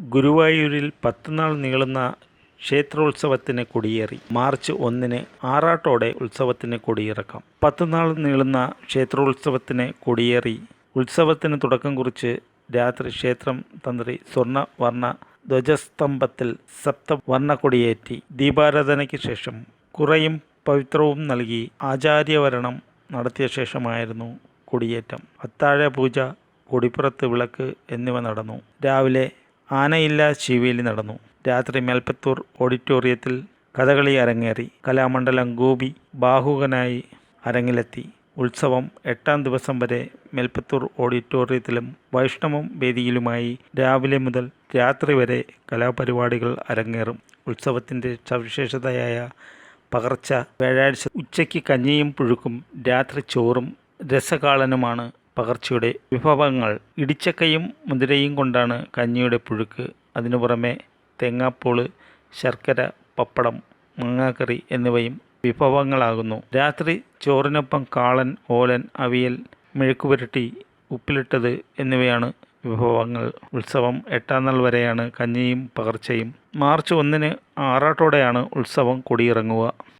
ഗുരുവായൂരിൽ പത്തുനാൾ നീളുന്ന ക്ഷേത്രോത്സവത്തിന് കൊടിയേറി. മാർച്ച് ഒന്നിന് ആറാട്ടോടെ ഉത്സവത്തിന് കൊടിയിറക്കാം. പത്തുനാൾ നീളുന്ന ക്ഷേത്രോത്സവത്തിന് കൊടിയേറി. ഉത്സവത്തിന് തുടക്കം കുറിച്ച് രാത്രി ക്ഷേത്രം തന്ത്രി സ്വർണ വർണ ധ്വജസ്തംഭത്തിൽ സപ്തവർണ കൊടിയേറ്റി ദീപാരാധനയ്ക്ക് ശേഷം കുറയും പവിത്രവും നൽകി ആചാര്യവരണം നടത്തിയ ശേഷമായിരുന്നു കൊടിയേറ്റം. അത്താഴ പൂജ കൊടിപ്പുറത്ത് വിളക്ക് എന്നിവ നടന്നു. രാവിലെ ആനയില്ല ശിവേലി നടന്നു. രാത്രി മേൽപ്പത്തൂർ ഓഡിറ്റോറിയത്തിൽ കഥകളി അരങ്ങേറി. കലാമണ്ഡലം ഗോപി ബാഹുകനായി അരങ്ങിലെത്തി. ഉത്സവം എട്ടാം ദിവസം വരെ മേൽപ്പത്തൂർ ഓഡിറ്റോറിയത്തിലും വൈഷ്ണവം വേദിയിലുമായി രാവിലെ മുതൽ രാത്രി വരെ കലാപരിപാടികൾ അരങ്ങേറും. ഉത്സവത്തിന്റെ സവിശേഷതയായ പകർച്ച വ്യാഴാഴ്ച ഉച്ചയ്ക്ക് കഞ്ഞിയും പുഴുക്കും രാത്രി ചോറും രസകാളനുമാണ് പകർച്ചയുടെ വിഭവങ്ങൾ ഇടിച്ചക്കയും മുതിരയും കൊണ്ടാണ് കഞ്ഞിയുടെ പുഴുക്ക്. അതിനു പുറമെ തേങ്ങാപ്പൂൾ ശർക്കര പപ്പടം മാങ്ങാക്കറി എന്നിവയും വിഭവങ്ങളാകുന്നു. രാത്രി ചോറിനൊപ്പം കാളൻ ഓലൻ അവിയൽ മെഴുക്കുപുരട്ടി ഉപ്പിലിട്ടത് എന്നിവയാണ് വിഭവങ്ങൾ. ഉത്സവം എട്ടാം നാൾ വരെയാണ് കഞ്ഞിയും പകർച്ചയും. മാർച്ച് ഒന്നിന് ആറാട്ടോടെയാണ് ഉത്സവം കൊടിയിറങ്ങുക.